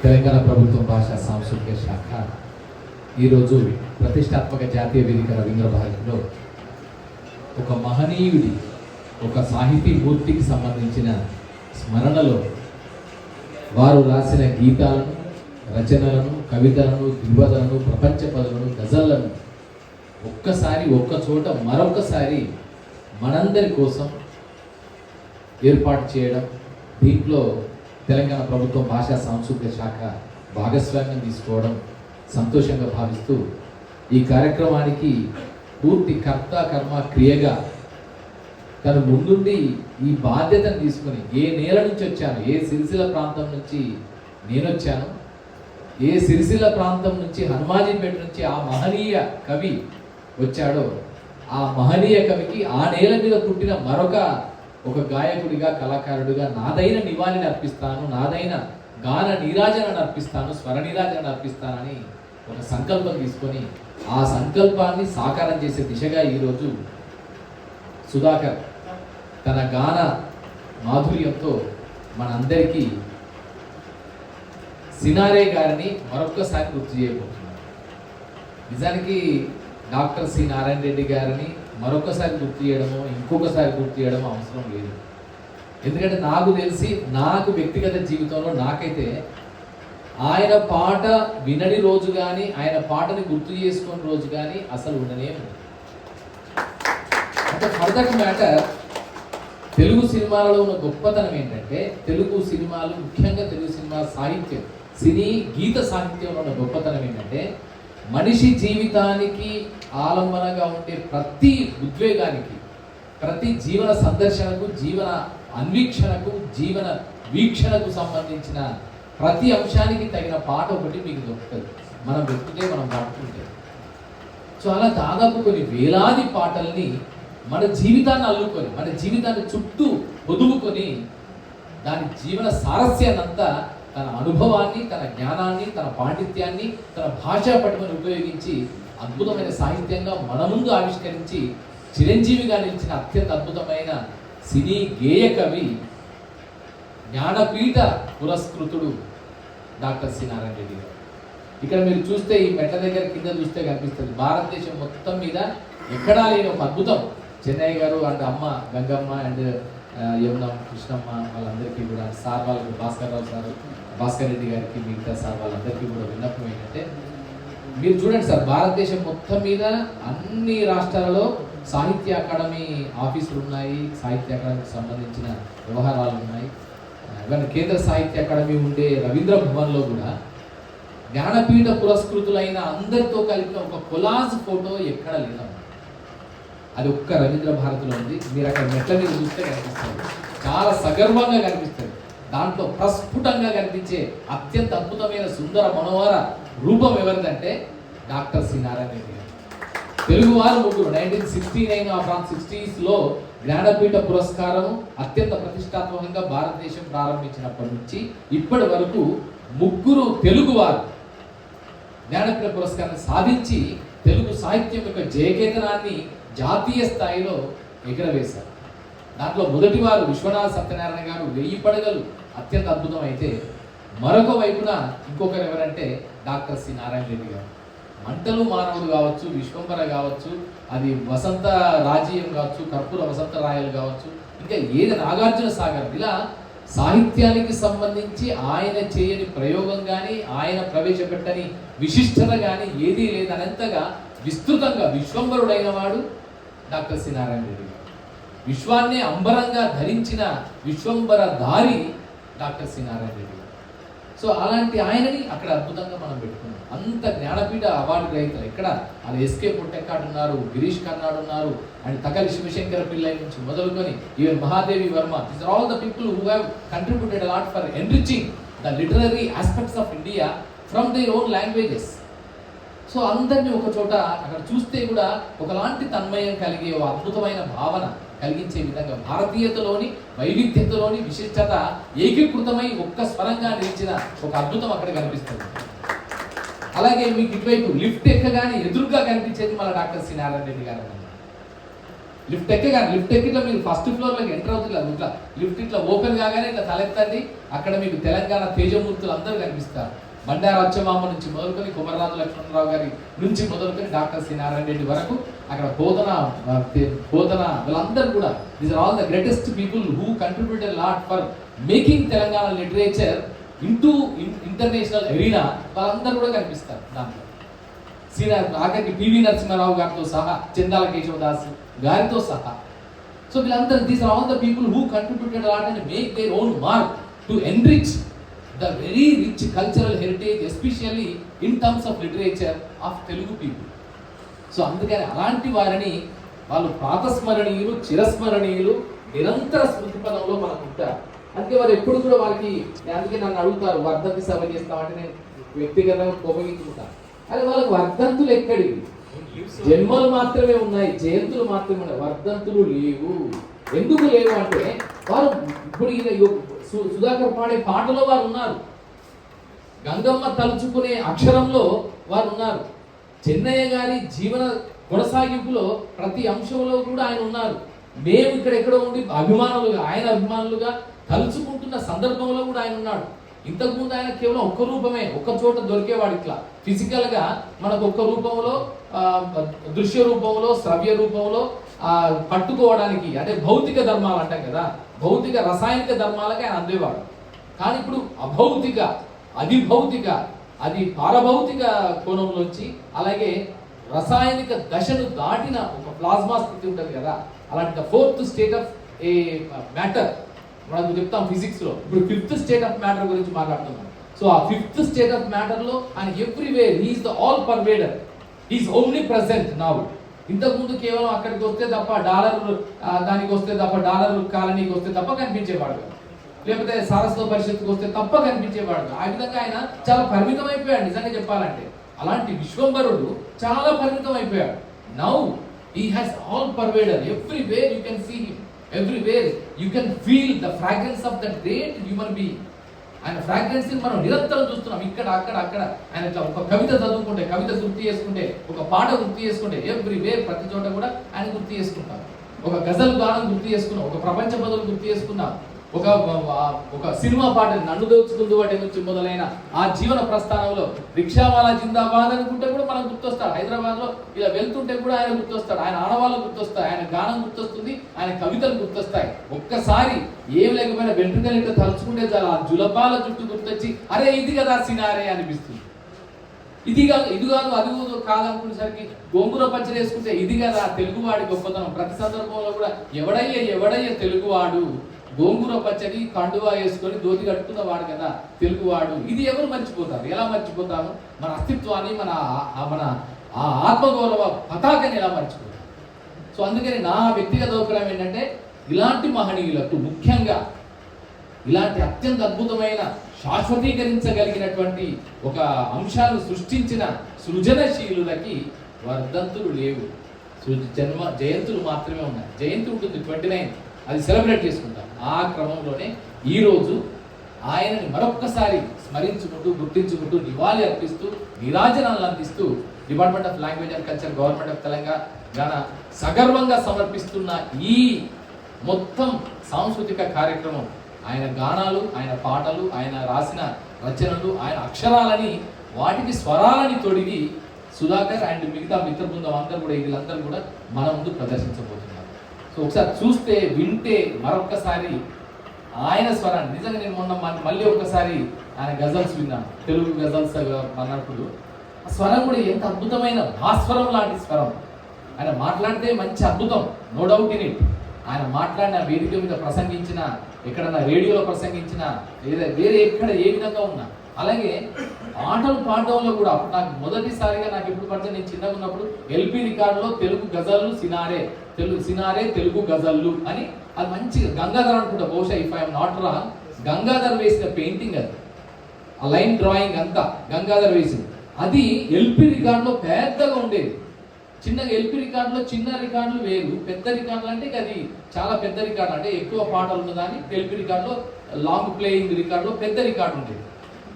తెలంగాణ ప్రభుత్వం భాషా సాంస్కృతిక శాఖ ఈరోజు ప్రతిష్టాత్మక జాతీయ వేదిక రవీంద్ర భారతిలో ఒక మహనీయుడి ఒక సాహితీ మూర్తికి సంబంధించిన స్మరణలో వారు రాసిన గీతాలను రచనలను కవితలను దిగ్వదలను ప్రపంచ పదులను గజలను ఒక్కసారి ఒక్క చోట మరొకసారి మనందరి కోసం ఏర్పాటు చేయడం దీంట్లో తెలంగాణ ప్రభుత్వం భాషా సాంస్కృతిక శాఖ భాగస్వామ్యం తీసుకోవడం సంతోషంగా భావిస్తూ ఈ కార్యక్రమానికి పూర్తి కర్త కర్మ క్రియగా తను ముందుండి ఈ బాధ్యతను తీసుకొని ఏ నేల నుంచి వచ్చాను ఏ సిరిసిల ప్రాంతం నుంచి నేను వచ్చాను ఏ సిరిసిల ప్రాంతం నుంచి హనుమాజీపేట నుంచి ఆ మహనీయ కవి వచ్చాడో ఆ మహనీయ కవికి ఆ నేల మీద పుట్టిన మరొక ఒక గాయకుడిగా కళాకారుడిగా నాదైన నివాళిని అర్పిస్తాను నాదైన గాన నీరాజనను అర్పిస్తాను స్వర నీరాజనను అర్పిస్తానని ఒక సంకల్పం తీసుకొని ఆ సంకల్పాన్ని సాకారం చేసే దిశగా ఈరోజు సుధాకర్ తన గాన మాధుర్యంతో మనందరికీ సినారే గారిని మరొక్కసారి గుర్తు చేయబోతున్నారు నిజానికి డాక్టర్ సి నారాయణ రెడ్డి గారిని మరొకసారి గుర్తు చేయడమో ఇంకొకసారి గుర్తు చేయడమో అవసరం లేదు. ఎందుకంటే నాకు తెలిసి నాకు వ్యక్తిగత జీవితంలో నాకైతే ఆయన పాట వినని రోజు కానీ ఆయన పాటని గుర్తు చేసుకుని రోజు కానీ అసలు ఉండనే అంటే ఫర్దర్ మ్యాటర్ తెలుగు సినిమాలలో ఉన్న గొప్పతనం ఏంటంటే తెలుగు సినిమాలు ముఖ్యంగా తెలుగు సినిమా సాహిత్యం సినీ గీత సాహిత్యంలో ఉన్న గొప్పతనం ఏంటంటే మనిషి జీవితానికి ఆలంబనగా ఉండే ప్రతి ఉద్వేగానికి ప్రతి జీవన సందర్శనకు జీవన అన్వీక్షణకు జీవన వీక్షణకు సంబంధించిన ప్రతి అంశానికి తగిన పాట ఒకటి మీకు దొరుకుతుంది. మనం వెతుకుతే మనం పాడుతుంటే సో అలా దాదాపు కొన్ని వేలాది పాటల్ని మన జీవితాన్ని అల్లుకొని మన జీవితాన్ని చుట్టూ పొదువుకొని దాని జీవన సారస్యాన్ని అంతా తన అనుభవాన్ని తన జ్ఞానాన్ని తన పాండిత్యాన్ని తన భాషా పట్టుమని ఉపయోగించి అద్భుతమైన సాహిత్యంగా మన ముందు ఆవిష్కరించి చిరంజీవిగా నిలిచిన అత్యంత అద్భుతమైన సినీ గేయ కవి జ్ఞానపీఠ పురస్కృతుడు డాక్టర్ సి నారాయణ రెడ్డి గారు. ఇక్కడ మీరు చూస్తే ఈ మెట్ల దగ్గర కింద చూస్తే కనిపిస్తుంది. భారతదేశం మొత్తం మీద ఎక్కడా లేని ఒక అద్భుతం. చెన్నై గారు అండ్ అమ్మ గంగమ్మ అండ్ యమున కృష్ణమ్మ వాళ్ళందరికీ కూడా సార్ వాళ్ళకి భాస్కర్ రావు సార్ భాస్కర్ రెడ్డి గారికి మిగతా సార్ వాళ్ళందరికీ కూడా విన్నపం ఏంటంటే మీరు చూడండి సార్ భారతదేశం మొత్తం మీద అన్ని రాష్ట్రాలలో సాహిత్య అకాడమీ ఆఫీసులు ఉన్నాయి సాహిత్య అకాడమీకి సంబంధించిన వ్యవహారాలు ఉన్నాయి. ఇవన్నీ కేంద్ర సాహిత్య అకాడమీ ఉండే రవీంద్ర భవన్లో కూడా జ్ఞానపీఠ పురస్కృతులైన అందరితో కలిపిన ఒక కొలాజ్ ఫోటో ఎక్కడ లేదమ్మా. అది ఒక్క రవీంద్ర భారతిలో ఉంది. మీరు అక్కడ మెట్ల మీద చూస్తే కనిపిస్తుంది. చాలా సగర్వంగా కనిపిస్తుంది. దాంట్లో ప్రస్ఫుటంగా కనిపించే అత్యంత అద్భుతమైన సుందర మనోహర రూపం ఎవరిదంటే డాక్టర్ సి నారాయణ రెడ్డి గారు తెలుగువారు ముగ్గురు. నైన్టీన్ సిక్స్టీ నైన్ ఆ ఫ్రాన్స్ సిక్స్టీస్లో జ్ఞానపీఠ పురస్కారం అత్యంత ప్రతిష్టాత్మకంగా భారతదేశం ప్రారంభించినప్పటి నుంచి ఇప్పటి వరకు ముగ్గురు తెలుగువారు జ్ఞానపీఠ పురస్కారాన్ని సాధించి తెలుగు సాహిత్యం యొక్క జయకేతనాన్ని జాతీయ స్థాయిలో ఎగరవేశారు. దాంట్లో మొదటి వారు విశ్వనాథ సత్యనారాయణ గారు వెయ్యి పడగలు అత్యంత అద్భుతం అయితే మరొక వైపున ఇంకొకరు ఎవరంటే డాక్టర్ సి. నారాయణ రెడ్డి గారు. మంటలు మానవుడు కావచ్చు విశ్వంబర కావచ్చు అది వసంత రాజీయం కావచ్చు కర్పూర వసంత రాయలు కావచ్చు ఇంకా ఏది నాగార్జున సాగర్ ఇలా సాహిత్యానికి సంబంధించి ఆయన చేయని ప్రయోగం కానీ ఆయన ప్రవేశపెట్టని విశిష్టత కానీ ఏదీ లేదనంతగా విస్తృతంగా విశ్వంబరుడైన వాడు డాక్టర్ సి నారాయణ రెడ్డి గారు. విశ్వాన్ని అంబరంగా ధరించిన విశ్వంబర దారి డాక్టర్ సి నారాయణ రెడ్డి గారు. సో అలాంటి ఆయనని అక్కడ అద్భుతంగా మనం పెట్టుకున్నాం. అంత జ్ఞానపీఠ అవార్డు గ్రహీతలు ఎక్కడ? అది ఎస్కే పుట్టెక్కాడు ఉన్నారు గిరీష్ కర్నాడ్ ఉన్నారు అండ్ తకలి శివశంకర పిల్లల నుంచి మొదలుకొని even Mahadevi Varma this are all the people who have contributed lot for enriching the literary aspects of India from their own languages so అందరినీ ఒక చోట అక్కడ చూస్తే కూడా ఒకలాంటి తన్మయం కలిగే ఒక అద్భుతమైన భావన కలిగించే విధంగా భారతీయతలోని వైవిధ్యతలోని విశిష్టత ఏకీకృతమై ఒక్క స్వరంగా నిలిచిన ఒక అద్భుతం అక్కడ కనిపిస్తుంది. అలాగే మీకు ఇటువైపు లిఫ్ట్ ఎక్కగానే ఎదురుగా కనిపించేది మన డాక్టర్ సి. నారాయణ రెడ్డి గారు లిఫ్ట్ ఎక్కగా లిఫ్ట్ ఎక్కి మీరు ఫస్ట్ ఫ్లోర్లోకి ఎంటర్ అవుతుంది ఇట్లా లిఫ్ట్ ఇట్లా ఓపెన్ కాగానే ఇట్లా తలెత్తండి. అక్కడ మీకు తెలంగాణ తేజమూర్తులు అందరూ కనిపిస్తారు. బండారు అచ్చమామ నుంచి మొదలుకొని కుమరరాజు లక్ష్మణరావు గారి నుంచి మొదలుకొని డాక్టర్ సి నారాయణ రెడ్డి వరకు అక్కడ బోధన బోధన వీళ్ళందరూ కూడా these are all the greatest people who contribute lot for making Telangana literature into international arena వాళ్ళందరూ కూడా కనిపిస్తారు దాంట్లో. శ్రీనాథ్ ఆఖరికి పివి నరసింహారావు గారితో సహా చందాల కేశవదాస్ గారితో సహా. సో వీళ్ళందరూ these are all the people who contributed lot and make their own mark to enrich the very rich cultural heritage especially in terms of literature of Telugu people so అందుకని అలాంటి వారిని వాళ్ళు పాతస్మరణీయులు చిరస్మరణీయులు నిరంతర స్మృతి పదంలో మనకు ఉంటారు అందుకే వారు ఎప్పుడు కూడా వాళ్ళకి అందుకే నన్ను అడుగుతారు వర్ధంతి సభ చేస్తామంటే నేను వ్యక్తిగతంగా కోపగించుకుంటాను. అది వాళ్ళకి వర్ధంతులు ఎక్కడివి? జన్మలు మాత్రమే ఉన్నాయి జయంతులు మాత్రమే ఉన్నాయి వర్ధంతులు లేవు. ఎందుకు లేవు అంటే వారు ఇప్పుడు సుధాకర్ పాడే పాటలో వారు ఉన్నారు గంగమ్మ తలుచుకునే అక్షరంలో వారు ఉన్నారు చెన్నయ్య గారి జీవన కొనసాగింపులో ప్రతి అంశంలో కూడా ఆయన ఉన్నారు. మేము ఇక్కడ ఎక్కడో ఉండి అభిమానులుగా ఆయన అభిమానులుగా తలుచుకుంటున్న సందర్భంలో కూడా ఆయన ఉన్నాడు. ఇంతకుముందు ఆయన కేవలం ఒక్క రూపమే ఒక్క చోట దొరికేవాడు ఇట్లా. ఫిజికల్గా మనకు ఒక్క రూపంలో దృశ్య రూపంలో శ్రవ్య రూపంలో పట్టుకోవడానికి అంటే భౌతిక ధర్మాలు అంటాం కదా. భౌతిక రసాయనిక ధర్మాలకు ఆయన అందేవాడు. కానీ ఇప్పుడు అభౌతిక అధిభౌతిక అది పారభౌతిక కోణంలోంచి అలాగే రసాయనిక దశను దాటిన ఒక ప్లాస్మా స్థితి ఉంటుంది కదా అలాంటి fourth state of a matter. మనం చెప్తాం ఫిజిక్స్లో ఇప్పుడు ఫిఫ్త్ స్టేట్ ఆఫ్ మ్యాటర్ గురించి మాట్లాడుతున్నాం. సో ఆ ఫిఫ్త్ స్టేట్ ఆఫ్ మ్యాటర్లో ఆయన everywhere he's the all pervader. He's only present now ఇంతకుముందు కేవలం అక్కడికి వస్తే తప్ప డాలర్ దానికి వస్తే తప్ప డాలర్ కాలనీకి వస్తే తప్ప కనిపించేవాడు లేకపోతే సారస్వత పరిషత్కి వస్తే తప్ప కనిపించేవాడు ఆ విధంగా ఆయన చాలా పరిమితం అయిపోయాడు నిజంగా చెప్పాలంటే. అలాంటి విశ్వంబరుడు చాలా పరిమితం అయిపోయాడు now he has all pervader everywhere you can see him everywhere you can feel the fragrance of the great human being ఆయన ఫ్రాగ్రెన్సీని మనం నిరంతరం చూస్తున్నాం. ఇక్కడ అక్కడ అక్కడ. ఆయన ఇట్లా ఒక కవిత చదువుకుంటే కవిత గుర్తు చేసుకుంటే ఒక పాట గుర్తు చేసుకుంటే ఎవ్రీ వేర్ ప్రతి చోట కూడా ఆయన గుర్తు చేసుకుంటాం ఒక గజల్ గానం గుర్తు చేసుకున్నాం ఒక ప్రపంచ బదులు గుర్తు చేసుకున్నాం. ఒక ఒక సినిమా పాట నన్ను దోచుకుందు వాటి నుంచి మొదలైన ఆ జీవన ప్రస్థానంలో రిక్షావాలా జిందాబాద్ అనుకుంటే కూడా మనకు గుర్తొస్తాడు. హైదరాబాద్లో ఇలా వెళ్తుంటే కూడా ఆయన గుర్తొస్తాడు. ఆయన ఆడవాళ్ళు గుర్తొస్తాయి. ఆయన గానం గుర్తొస్తుంది. ఆయన కవితలు గుర్తొస్తాయి. ఒక్కసారి ఏం లేకపోయినా వెంట్రుకలు ఇట్లా తలుచుకుంటే చాలా ఆ జులపాల జుట్టు గుర్తొచ్చి అరే ఇది కదా సినారే అనిపిస్తుంది. ఇది కాదు ఇది కాదు అది కాదనుకునేసరికి గోంగూర పచ్చడి వేసుకుంటే ఇది కదా తెలుగువాడి గొప్పతనం. ప్రతి సందర్భంలో కూడా ఎవడయ్య ఎవడయ్య తెలుగువాడు? గోంగూర పచ్చడి కండువా వేసుకొని దోతి కట్టుకున్న వాడు కదా తెలుగువాడు ఇది ఎవరు మర్చిపోతారు? ఎలా మర్చిపోతారు? మన అస్తిత్వాన్ని మన మన ఆ ఆత్మగౌరవ పతాకాన్ని ఎలా మర్చిపోతారు? సో అందుకని నా వ్యక్తిగత అభిప్రాయం ఏంటంటే ఇలాంటి మహనీయులకు ముఖ్యంగా ఇలాంటి అత్యంత అద్భుతమైన శాశ్వతీకరించగలిగినటువంటి ఒక అంశాలు సృష్టించిన సృజనశీలులకి వర్ధంతులు లేవు. జన్మ జయంతులు మాత్రమే ఉన్నాయి. జయంతి ఉంటుంది ట్వంటీ నైన్ అది సెలబ్రేట్ చేసుకుంటాం ఆ క్రమంలోనే ఈరోజు ఆయనని మరొక్కసారి స్మరించుకుంటూ గుర్తించుకుంటూ నివాళి అర్పిస్తూ నిరాజనాలను అందిస్తూ department of language and culture government of Telangana సగర్వంగా సమర్పిస్తున్న ఈ మొత్తం సాంస్కృతిక కార్యక్రమం ఆయన గానాలు ఆయన పాటలు ఆయన రాసిన రచనలు ఆయన అక్షరాలని వాటికి స్వరాలని తొడిగి సుధాకర్ అండ్ మిగతా మిత్ర బృందం అందరూ కూడా వీళ్ళందరూ కూడా మన ముందు ప్రదర్శించబోతున్నారు. సో ఒకసారి చూస్తే వింటే మరొకసారి ఆయన స్వరాన్ని. నిజంగా నేను మొన్న మళ్ళీ ఒక్కసారి ఆయన గజల్స్ విన్నాను. తెలుగు గజల్స్ అన్నప్పుడు. ఆ స్వరం కూడా ఎంత అద్భుతమైన భాస్వరం లాంటి స్వరం. ఆయన మాట్లాడితే మంచి అద్భుతం. నో డౌట్ ఇన్ ఇట్ ఆయన మాట్లాడిన వేదిక మీద ప్రసంగించిన ఎక్కడన్నా రేడియోలో ప్రసంగించిన లేదా వేరే ఎక్కడ ఏ విధంగా ఉన్నా. అలాగే పాటలు పాడడంలో కూడా నాకు మొదటిసారిగా నాకు ఎప్పుడు పడితే నేను చిన్నగా ఉన్నప్పుడు ఎల్పి రికార్డులో తెలుగు గజల్లు సినారే తెలుగు సినారే తెలుగు గజల్లు అని అది మంచిగా గంగాధర్ అనుకుంటా. బహుశా if I'm not wrong Gangadhar వేసిన పెయింటింగ్ అది. ఆ లైన్ డ్రాయింగ్ అంతా గంగాధర్ వేసింది. అది ఎల్పి రికార్డులో పెద్దగా ఉండేది. చిన్నగా ఎల్పి రికార్డులో చిన్న రికార్డులు వేరు. పెద్ద రికార్డులు అంటే అది చాలా పెద్ద రికార్డు అంటే ఎక్కువ పాటలు ఉన్నదాన్ని ఎల్పి రికార్డులో లాంగ్ ప్లేయింగ్ రికార్డులో పెద్ద రికార్డు ఉండేది.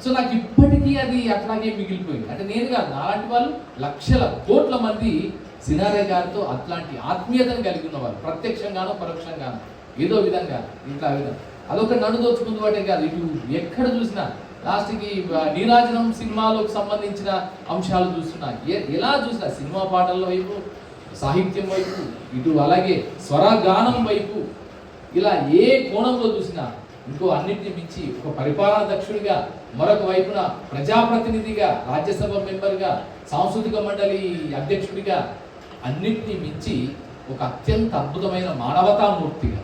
సో నాకు ఇప్పటికీ అది అట్లాగే మిగిలిపోయింది. అంటే నేను కాదు నాలాంటి వాళ్ళు లక్షల కోట్ల మంది సినారే గారితో అట్లాంటి ఆత్మీయతను కలిగి ఉన్నవారు ప్రత్యక్షంగానో పరోక్షంగానో ఏదో విధంగా ఇట్లా విధంగా. అదొక నన్ను దోచుకుంది వాటే కాదు. ఇటు ఎక్కడ చూసినా లాస్ట్కి నీరాజనం సినిమాలకు సంబంధించిన అంశాలు చూస్తున్నా ఏ- ఎలా చూసినా సినిమా పాటల వైపు సాహిత్యం వైపు ఇటు అలాగే స్వరగానం వైపు ఇలా ఏ కోణంలో చూసినా ఇంకో అన్నింటిని మించి ఒక పరిపాలనా దక్షుడిగా మరొక వైపున ప్రజాప్రతినిధిగా రాజ్యసభ మెంబర్గా సాంస్కృతిక మండలి అధ్యక్షుడిగా అన్నింటినీ మించి ఒక అత్యంత అద్భుతమైన మానవతామూర్తిగా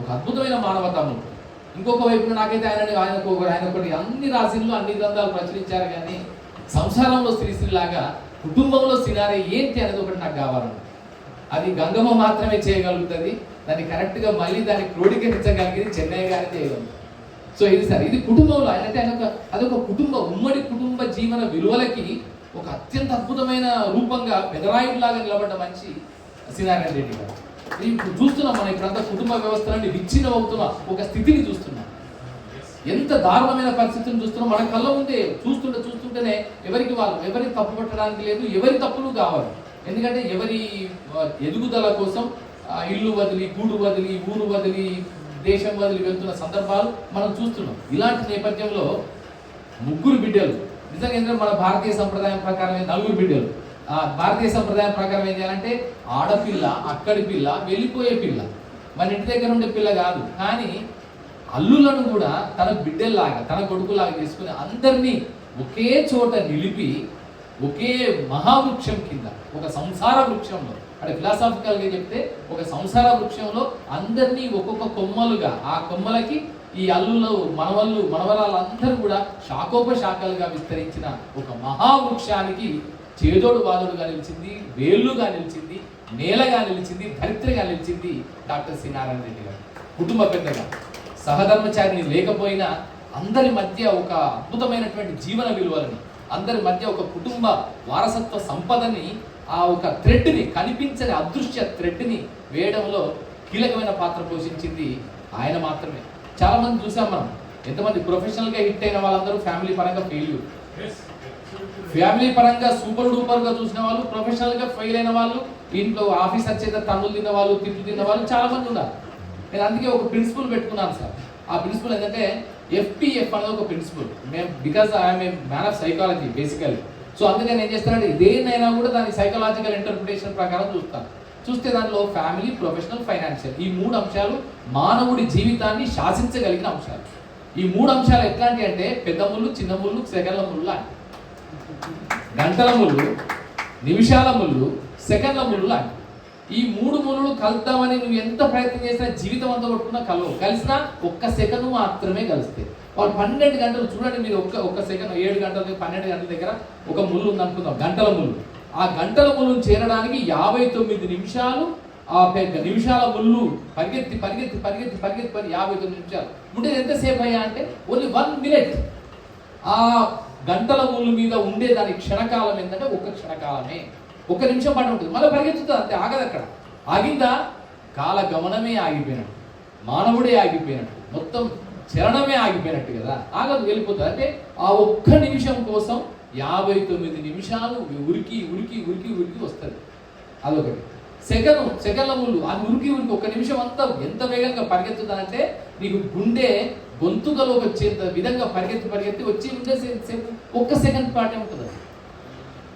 ఒక అద్భుతమైన మానవతామూర్తి. ఇంకొక వైపున నాకైతే ఆయన ఆయనకు ఒక- ఆయన ఒకటి అన్ని రాశిల్లో అన్ని గ్రంథాలు ప్రచురించారు కానీ సంసారంలో శ్రీశ్రీలాగా కుటుంబంలో సినారే ఏంటి అనేది ఒకటి నాకు కావాలని అది గంగమ్మ మాత్రమే చేయగలుగుతుంది. దాన్ని కరెక్ట్గా మళ్ళీ దాన్ని క్రోడీకరించగలిగింది చెన్నై గారి చేయగలరు సో ఇది సరే ఇది కుటుంబంలో ఆయన అంటే ఆయన ఒక అదొక కుటుంబ ఉమ్మడి కుటుంబ జీవన విలువలకి ఒక అత్యంత అద్భుతమైన రూపంగా పెదరాయుడులాగా నిలబడ్డ మనిషి సీనారాయణ రెడ్డి గారు. ఇప్పుడు చూస్తున్నాం మనం ఇప్పుడంతా కుటుంబ వ్యవస్థలని విచ్ఛిన్నం అవుతున్న ఒక స్థితిని చూస్తున్నాం. ఎంత దారుణమైన పరిస్థితిని చూస్తున్నాం. మన కళ్ళ ఉంటే చూస్తుంటే చూస్తుంటేనే ఎవరికి వాళ్ళు ఎవరికి తప్పు పట్టడానికి లేదు ఎవరి తప్పులు కావాలి. ఎందుకంటే ఎవరి ఎదుగుదల కోసం ఇల్లు వదిలి గూడు వదిలి ఊరు వదిలి దేశం వదిలి వెళ్తున్న సందర్భాలు మనం చూస్తున్నాం. ఇలాంటి నేపథ్యంలో ముగ్గురు బిడ్డలు నిజంగా ఏంటంటే మన భారతీయ సంప్రదాయం ప్రకారం నలుగురు బిడ్డలు. ఆ భారతీయ సంప్రదాయం ప్రకారం ఏం చేయాలంటే ఆడపిల్ల అక్కడి పిల్ల వెళ్ళిపోయే పిల్ల. మన ఇంటి దగ్గర ఉండే పిల్ల కాదు. కానీ అల్లులను కూడా తన బిడ్డల్లాగా తన కొడుకులాగా చేసుకుని అందరినీ ఒకే చోట నిలిపి ఒకే మహావృక్షం కింద ఒక సంసార వృక్షంలో అంటే ఫిలాసాఫికల్గా చెప్తే ఒక సంసార వృక్షంలో అందరినీ ఒక్కొక్క కొమ్మలుగా ఆ కొమ్మలకి ఈ అల్లులు మనవళ్ళు మనవరాలందరూ కూడా శాఖోపశాఖలుగా విస్తరించిన ఒక మహావృక్షానికి చేదోడు వాదుడుగా నిలిచింది వేళ్ళుగా నిలిచింది నేలగా నిలిచింది ధరిత్రిగా నిలిచింది డాక్టర్ సి. నారాయణ రెడ్డి గారు. కుటుంబ పెద్దగా సహధర్మచారిని లేకపోయినా అందరి మధ్య ఒక అద్భుతమైనటువంటి జీవన విలువలని అందరి మధ్య ఒక కుటుంబ వారసత్వ సంపదని ఆ ఒక థ్రెడ్ని కనిపించని అదృశ్య థ్రెడ్ని వేయడంలో కీలకమైన పాత్ర పోషించింది ఆయన మాత్రమే. చాలా మంది చూసాం మనం. ఎంతమంది ప్రొఫెషనల్గా హిట్ అయిన వాళ్ళందరూ ఫ్యామిలీ పరంగా ఫెయిల్యూర్ ఫ్యామిలీ పరంగా సూపర్ డూపర్గా చూసిన వాళ్ళు ప్రొఫెషనల్గా ఫెయిల్ అయిన వాళ్ళు ఇంట్లో ఆఫీసర్ చేత తన్నులు తిన్న వాళ్ళు తిట్లు తిన్న వాళ్ళు చాలా మంది ఉన్నారు. నేను అందుకే ఒక ప్రిన్సిపల్ పెట్టుకున్నాను సార్. ఆ ప్రిన్సిపల్ ఏంటంటే ఎఫ్పిఎఫ్ అనేది ఒక ప్రిన్సిపల్. మేము because I'm a man of psychology basically so అందుకే నేను ఏం చేస్తానంటే దేన్నైనా కూడా దాని సైకలాజికల్ ఇంటర్ప్రిటేషన్ ప్రకారం చూస్తాను చూస్తే దానిలో ఫ్యామిలీ ప్రొఫెషనల్ ఫైనాన్షియల్ ఈ మూడు అంశాలు మానవుడి జీవితాన్ని శాసించగలిగిన అంశాలు. ఈ మూడు అంశాలు ఎట్లాంటి అంటే పెద్ద ముళ్ళు చిన్న ముళ్ళు సెకండ్ల ముళ్ళు లాంటి గంటల ముళ్ళు నిమిషాల ముళ్ళు సెకండ్ల ముళ్ళు లాంటి ఈ మూడు ముళ్ళు కలుద్దామని నువ్వు ఎంత ప్రయత్నం చేసినా జీవితం అంతా కొట్టుకున్నా కలవు కలిసినా ఒక్క సెకండ్ మాత్రమే కలుస్తాయి వాళ్ళు పన్నెండు గంటలు చూడండి మీరు ఒక్క ఒక్క సెకండ్ ఏడు గంటల పన్నెండు గంటల దగ్గర ఒక ముళ్ళు ఉంది అనుకుందాం గంటల ముళ్ళు. ఆ గంటల ముళ్ళును చేరడానికి యాభై తొమ్మిది నిమిషాలు ఆ పెద్ద నిమిషాల ముళ్ళు పరిగెత్తి పరిగెత్తి పరిగెత్తి పరిగెత్తి పరి యాభై తొమ్మిది నిమిషాలు. ఉండేది ఎంతసేపు అయ్యా అంటే ఓన్లీ వన్ మినిట్ ఆ గంటల ముళ్ళు మీద ఉండే దాని క్షణకాలం ఏంటంటే ఒక్క క్షణకాలమే. ఒక నిమిషం పాటు ఉంటుంది. మళ్ళీ పరిగెత్తుతుంది అంతే ఆగదు అక్కడ. ఆగిందా? కాల గమనమే ఆగిపోయినట్టు. మానవుడే ఆగిపోయినట్టు. మొత్తం చరణమే ఆగిపోయినట్టు కదా. ఆగదు వెళ్ళిపోతుంది. అంటే ఆ ఒక్క నిమిషం కోసం యాభై తొమ్మిది నిమిషాలు ఉరికి ఉరికి ఉరికి ఉరికి వస్తుంది. అదొకటి. సెకండ్ సెకండ్ల ముళ్ళు అది ఉరికి ఉరికి ఒక నిమిషం అంతా ఎంత వేగంగా పరిగెత్తుతుందంటే నీకు గుండె గొంతుకలో వచ్చేంత విధంగా పరిగెత్తి పరిగెత్తి వచ్చి ఉండే ఒక్క సెకండ్ పాటే ఉంటుంది. అది.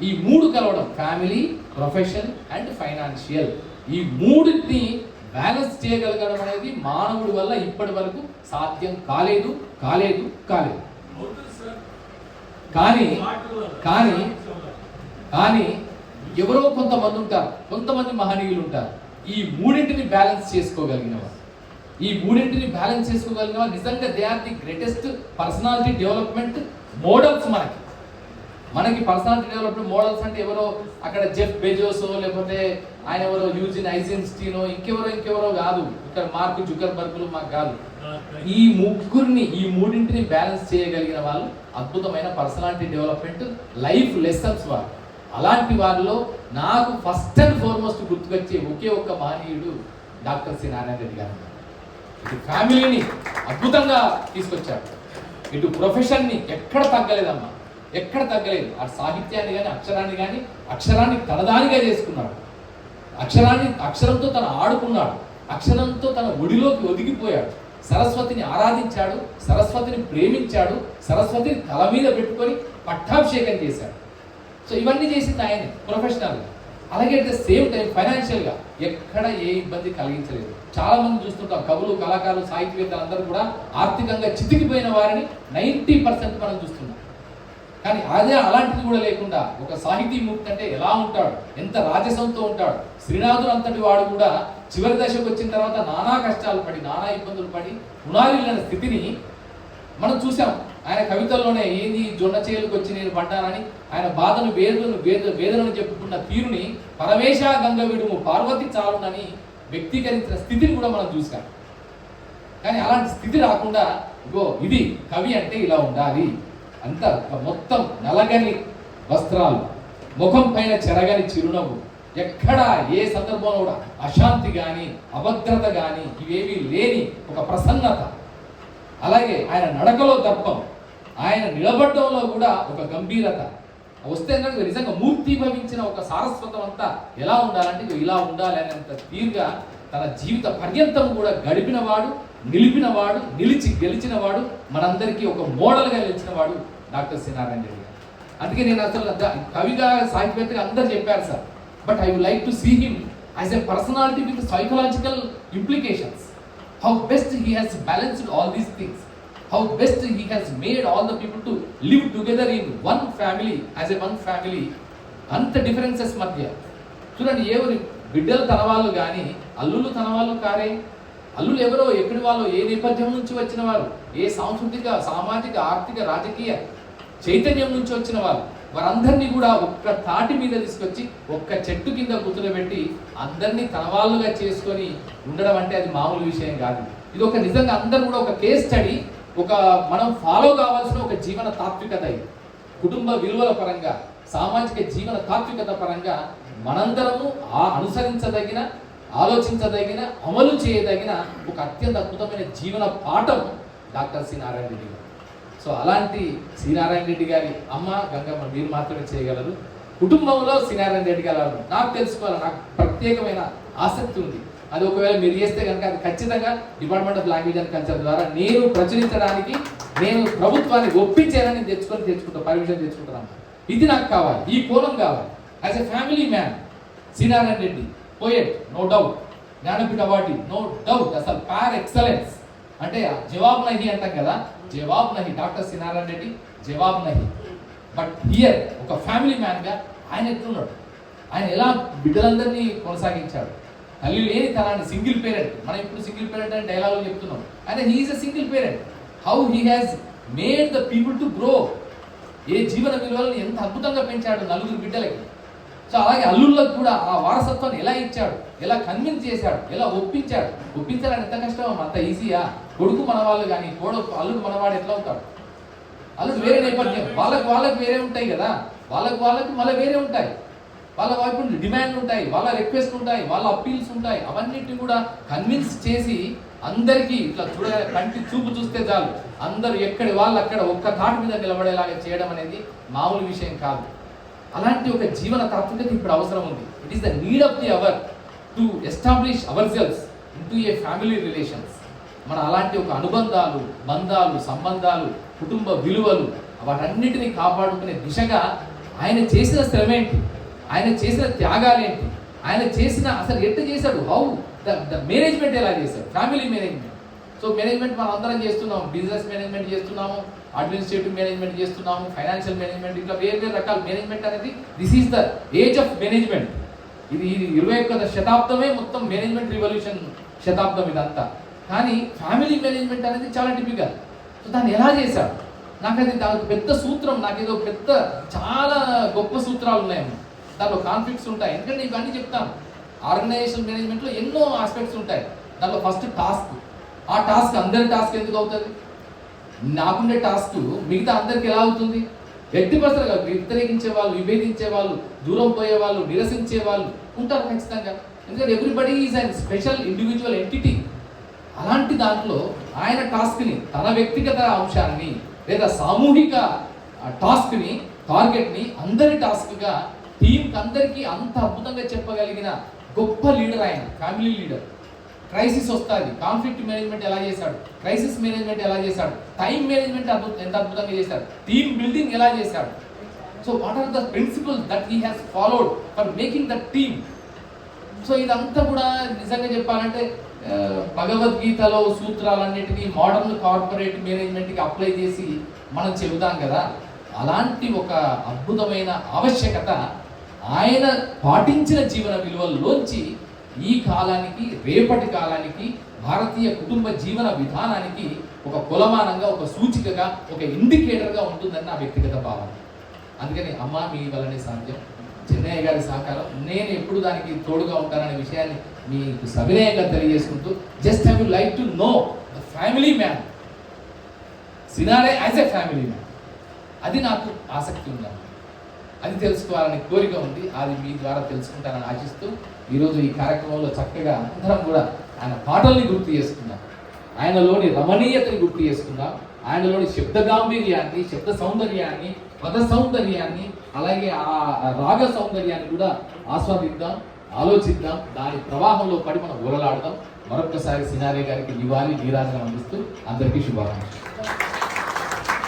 ఈ మూడు కలవడం ఫ్యామిలీ ప్రొఫెషన్ అండ్ ఫైనాన్షియల్. ఈ మూడింటిని బ్యాలెన్స్ చేయగలగడం అనేది మానవుడి వల్ల ఇప్పటి వరకు సాధ్యం కాలేదు కాలేదు కాలేదు. కానీ కానీ కానీ ఎవరో కొంతమంది ఉంటారు. కొంతమంది మహనీయులు ఉంటారు. ఈ మూడింటిని బ్యాలెన్స్ చేసుకోగలిగిన వారు. ఈ మూడింటిని బ్యాలెన్స్ చేసుకోగలిగిన వారు నిజంగా they are the greatest personality development models మనకి. మనకి పర్సనాలిటీ డెవలప్మెంట్ మోడల్స్ అంటే ఎవరో అక్కడ జెఫ్ బెజోసో లేకపోతే ఆయన ఎవరో యూజిన్ ఐజెన్స్టీనో ఇంకెవరో ఇంకెవరో కాదు. ఇక్కడ మార్క్ జుకర్బర్గులు మాకు కాదు. ఈ ముగ్గురిని ఈ మూడింటిని బ్యాలెన్స్ చేయగలిగిన వాళ్ళు అద్భుతమైన పర్సనాలిటీ డెవలప్మెంట్ లైఫ్ లెసన్స్ వారు. అలాంటి వారిలో నాకు ఫస్ట్ అండ్ ఫార్మోస్ట్ గుర్తుకొచ్చే ఒకే ఒక్క మహనీయుడు డాక్టర్ సి. నారాయణ రెడ్డి గారు ఇటు ఫ్యామిలీని అద్భుతంగా తీసుకొచ్చాడు ఇటు ప్రొఫెషన్ని ఎక్కడ తగ్గలేదమ్మా. ఎక్కడ తగ్గలేదు. ఆ సాహిత్యాన్ని కానీ అక్షరాన్ని కానీ అక్షరాన్ని తనదానిగా చేసుకున్నాడు. అక్షరాన్ని అక్షరంతో తను ఆడుకున్నాడు. అక్షరంతో తన ఒడిలోకి ఒదిగిపోయాడు. సరస్వతిని ఆరాధించాడు సరస్వతిని ప్రేమించాడు సరస్వతిని తల మీద పెట్టుకొని పట్టాభిషేకం చేశాడు. సో ఇవన్నీ చేసింది ఆయన ప్రొఫెషనల్గా అలాగే అట్ ద సేమ్ టైం ఫైనాన్షియల్గా ఎక్కడ ఏ ఇబ్బంది కలిగించలేదు. చాలా మంది చూస్తుంటాం కవులు కళాకారులు సాహిత్యవేత్తలు అందరూ కూడా ఆర్థికంగా చితికిపోయిన వారిని నైంటీ పర్సెంట్ మనం చూస్తున్నాం. కానీ అదే అలాంటిది కూడా లేకుండా ఒక సాహితీ ముక్తి అంటే ఎలా ఉంటాడు? ఎంత రాజసంతో ఉంటాడు? శ్రీనాథుడు అంతటి వాడు కూడా చివరి దశకు వచ్చిన తర్వాత నానా కష్టాలు పడి నానా ఇబ్బందులు పడి పునాదిల్లని స్థితిని మనం చూసాం ఆయన కవితల్లోనే ఏంది జొన్న చేయలకు వచ్చి నేను పడ్డానని ఆయన బాధను వేదను వేద వేదనను చెప్పుకున్న తీరుని పరమేశ గంగ విడుము పార్వతి చాలునని వ్యక్తీకరించిన స్థితిని కూడా మనం చూసాం కానీ అలాంటి స్థితి రాకుండా ఇగో ఇది కవి అంటే ఇలా ఉండాలి. అంత మొత్తం నలగని వస్త్రాలు ముఖం పైన చెరగని చిరునవ్వు ఎక్కడ ఏ సందర్భంలో కూడా అశాంతి కానీ అభద్రత కానీ ఇవేవి లేని ఒక ప్రసన్నత. అలాగే ఆయన నడకలో దర్పం ఆయన నిలబడడంలో కూడా ఒక గంభీరత. వస్తే కనుక నిజంగా మూర్తి భవించిన ఒక సారస్వతం అంతా ఎలా ఉండాలంటే ఇలా ఉండాలి అనేంత తీరుగా తన జీవిత పర్యంతం కూడా గడిపిన నిలిపినవాడు నిలిచి గెలిచిన వాడు మనందరికీ ఒక మోడల్గా నిలిచిన వాడు డాక్టర్ సి నారాయణ రెడ్డి గారు. అందుకే నేను అసలు కవిగా సాహిత్యవేత్తగా అందరు చెప్పారు sir. But I would like to see him as a personality with psychological implications. How best he has balanced all these things. How best he has made all the people to live together in one family as a one family. అంత differences మధ్య. చూడండి ఎవరి బిడ్డలు తన వాళ్ళు కానీ అల్లులు తన వాళ్ళు కారే అల్లులు ఎవరో ఎక్కడి వాళ్ళు ఏ నేపథ్యం నుంచి వచ్చిన వారు ఏ సాంస్కృతిక సామాజిక ఆర్థిక రాజకీయ చైతన్యం నుంచి వచ్చిన వారు వారందరినీ కూడా ఒక్క తాటి మీద తీసుకొచ్చి ఒక్క చెట్టు కింద కూతురబెట్టి అందరినీ తన వాళ్ళుగా చేసుకొని ఉండడం అంటే అది మామూలు విషయం కాదు. ఇది ఒక నిజంగా అందరూ కూడా ఒక కేస్ స్టడీ ఒక మనం ఫాలో కావాల్సిన ఒక జీవన తాత్వికత ఇది. కుటుంబ విలువల పరంగా సామాజిక జీవన తాత్వికత పరంగా మనందరము ఆ అనుసరించదగిన ఆలోచించదగిన అమలు చేయదగిన ఒక అత్యంత అద్భుతమైన జీవన పాఠం డాక్టర్ సి నారాయణ రెడ్డి గారు. సో అలాంటి సి నారాయణ రెడ్డి గారి అమ్మ గంగమ్మ మీరు మాత్రమే చేయగలరు. కుటుంబంలో సి నారాయణ రెడ్డి గారు నాకు తెలుసుకోవాలి? నాకు ప్రత్యేకమైన ఆసక్తి ఉంది. అది ఒకవేళ మీరు చేస్తే కనుక అది ఖచ్చితంగా department of language and culture ద్వారా నేను ప్రచురించడానికి నేను ప్రభుత్వాన్ని ఒప్పించేదని తెచ్చుకొని తెచ్చుకుంటా పర్మిషన్ తెచ్చుకుంటున్నాను ఇది నాకు కావాలి. ఈ కోణం కావాలి. As a family man Shri Narayana Reddy poet no doubt Jnanpith award no doubt అసలు పార్ ఎక్సలెన్స్ అంటే జవాబ్ నహి అంటాం కదా జవాబ్ నహి. డాక్టర్ సినారాయణ రెడ్డి జవాబ్ నహి. బట్ హియర్ ఒక ఫ్యామిలీ మ్యాన్గా ఆయన ఎట్లున్నాడు? ఆయన ఎలా బిడ్డలందరినీ కొనసాగించాడు? తల్లి లేని తనాన్ని సింగిల్ పేరెంట్ మనం ఇప్పుడు సింగిల్ పేరెంట్ అని డైలాగులు చెప్తున్నాం. అయితే he's a single parent how he has made the people to grow ఏ జీవన విలువలను ఎంత అద్భుతంగా పెంచాడు నలుగురు బిడ్డలకి. సో అలాగే అల్లుళ్ళకు కూడా ఆ వారసత్వాన్ని ఎలా ఇచ్చాడు? ఎలా కన్విన్స్ చేశాడు? ఎలా ఒప్పించాడు? ఒప్పించాలని ఎంత కష్టం అంత ఈజీయా కొడుకు మనవాళ్ళు కానీ కోడు అల్లుడు మనవాడు ఎట్లా అవుతాడు? అల్లుడు వేరే నేపథ్యం. వాళ్ళకు వాళ్ళకి వేరే ఉంటాయి కదా. వాళ్ళకు వాళ్ళకి మళ్ళీ వేరే ఉంటాయి. వాళ్ళ వైపు డిమాండ్ ఉంటాయి. వాళ్ళ రిక్వెస్ట్ ఉంటాయి. వాళ్ళ అప్పీల్స్ ఉంటాయి. అవన్నిటిని కూడా కన్విన్స్ చేసి అందరికీ ఇట్లా చూడ కంటి చూపు చూస్తే చాలు. అందరూ ఎక్కడి వాళ్ళు అక్కడ ఒక్క తాటి మీద నిలబడేలాగా చేయడం అనేది మామూలు విషయం కాదు. అలాంటి ఒక జీవన తాత్వికత ఇప్పుడు అవసరం ఉంది. It is the need of the hour to establish our selves into a family relations మన అలాంటి ఒక అనుబంధాలు బంధాలు సంబంధాలు కుటుంబ విలువలు వాటన్నిటిని కాపాడుకునే దిశగా ఆయన చేసిన శ్రమ ఏంటి? ఆయన చేసిన త్యాగాలేంటి ఆయన చేసిన అసలు ఎట్ట చేశాడు? హౌ ద ద మేనేజ్మెంట్ ఎలా చేశాడు? ఫ్యామిలీ మేనేజ్మెంట్ సో మేనేజ్మెంట్ మనం అందరం చేస్తున్నాం బిజినెస్ మేనేజ్మెంట్ చేస్తున్నాము అడ్మినిస్ట్రేటివ్ మేనేజ్మెంట్ చేస్తున్నాము ఫైనాన్షియల్ మేనేజ్మెంట్ ఇట్లా వేరు వేరు రకాల మేనేజ్మెంట్ అనేది this is the age of management ఇది ఇది ఇరవై ఒక్క శతాబ్దమే మొత్తం మేనేజ్మెంట్ రివల్యూషన్ శతాబ్దం ఇదంతా. కానీ ఫ్యామిలీ మేనేజ్మెంట్ అనేది చాలా టిపికల్ సో దాన్ని ఎలా చేశాడు నాకు అది దానికి పెద్ద సూత్రం నాకు ఏదో పెద్ద చాలా గొప్ప సూత్రాలు ఉన్నాయి దాంట్లో కాన్ఫ్లిక్ట్స్ ఉంటాయి. ఎందుకంటే ఇవన్నీ చెప్తాను. ఆర్గనైజేషన్ మేనేజ్మెంట్లో ఎన్నో ఆస్పెక్ట్స్ ఉంటాయి. దాంట్లో ఫస్ట్ టాస్క్ ఆ టాస్క్ అందరి టాస్క్ ఎందుకు అవుతుంది? నాకుండే టాస్క్ మిగతా అందరికి ఎలా అవుతుంది? ఎట్టి పరిస్థితులుగా వ్యతిరేకించే వాళ్ళు విభేదించే వాళ్ళు దూరం పోయే వాళ్ళు నిరసించే వాళ్ళు ఉంటారు ఖచ్చితంగా. ఎందుకంటే everybody is and special individual entity అలాంటి దాంట్లో ఆయన టాస్క్ని తన వ్యక్తిగత అంశాన్ని లేదా సామూహిక టాస్క్ని టార్గెట్ని అందరి టాస్క్గా టీంకి అందరికీ అంత అద్భుతంగా చెప్పగలిగిన గొప్ప లీడర్ ఆయన ఫ్యామిలీ లీడర్ క్రైసిస్ వస్తుంది. కాన్ఫ్లిక్ట్ మేనేజ్మెంట్ ఎలా చేశాడు? క్రైసిస్ మేనేజ్మెంట్ ఎలా చేశాడు? టైం మేనేజ్మెంట్ అద్భుత ఎంత అద్భుతంగా చేశాడు? టీమ్ బిల్డింగ్ ఎలా చేశాడు? So what are the principle that he has followed for making the team so ఇదంతా కూడా నిజంగా చెప్పాలంటే భగవద్గీతలో సూత్రాలన్నిటినీ మోడర్న్ కార్పొరేట్ మేనేజ్మెంట్కి అప్లై చేసి మనం చెబుతాం కదా అలాంటి ఒక అద్భుతమైన ఆవశ్యకత ఆయన పాటించిన జీవన విలువల్లోంచి ఈ కాలానికి రేపటి కాలానికి భారతీయ కుటుంబ జీవన విధానానికి ఒక కులమానంగా ఒక సూచికగా ఒక ఇండికేటర్గా ఉంటుందని నా వ్యక్తిగత భావన. అందుకని అమ్మ మీ వల్లనే సాధ్యం. చెన్నయ్య గారి సహకారం. నేను ఎప్పుడు దానికి తోడుగా ఉంటాననే విషయాన్ని మీకు సవినయంగా తెలియజేసుకుంటూ just I would like to know the family man Cinare as a family man అది నాకు ఆసక్తి ఉందండి అది తెలుసుకోవాలని కోరిక ఉంది. అది మీ ద్వారా తెలుసుకుంటానని ఆశిస్తూ ఈరోజు ఈ కార్యక్రమంలో చక్కగా అందరం కూడా ఆయన పాటల్ని గుర్తు చేసుకున్నాం. ఆయనలోని రమణీయతని గుర్తు చేసుకున్నాం. ఆయనలోని శబ్ద గాంభీర్యాన్ని శబ్ద సౌందర్యాన్ని పద సౌందర్యాన్ని అలాగే ఆ రాగ సౌందర్యాన్ని కూడా ఆస్వాదిద్దాం ఆలోచిద్దాం. దాని ప్రవాహంలో పడి మనం ఊరలాడదాం. మరొకసారి సినారే గారికి ఇవ్వాలి నీరాజనం అందిస్తూ అందరికీ శుభాకాంక్షలు.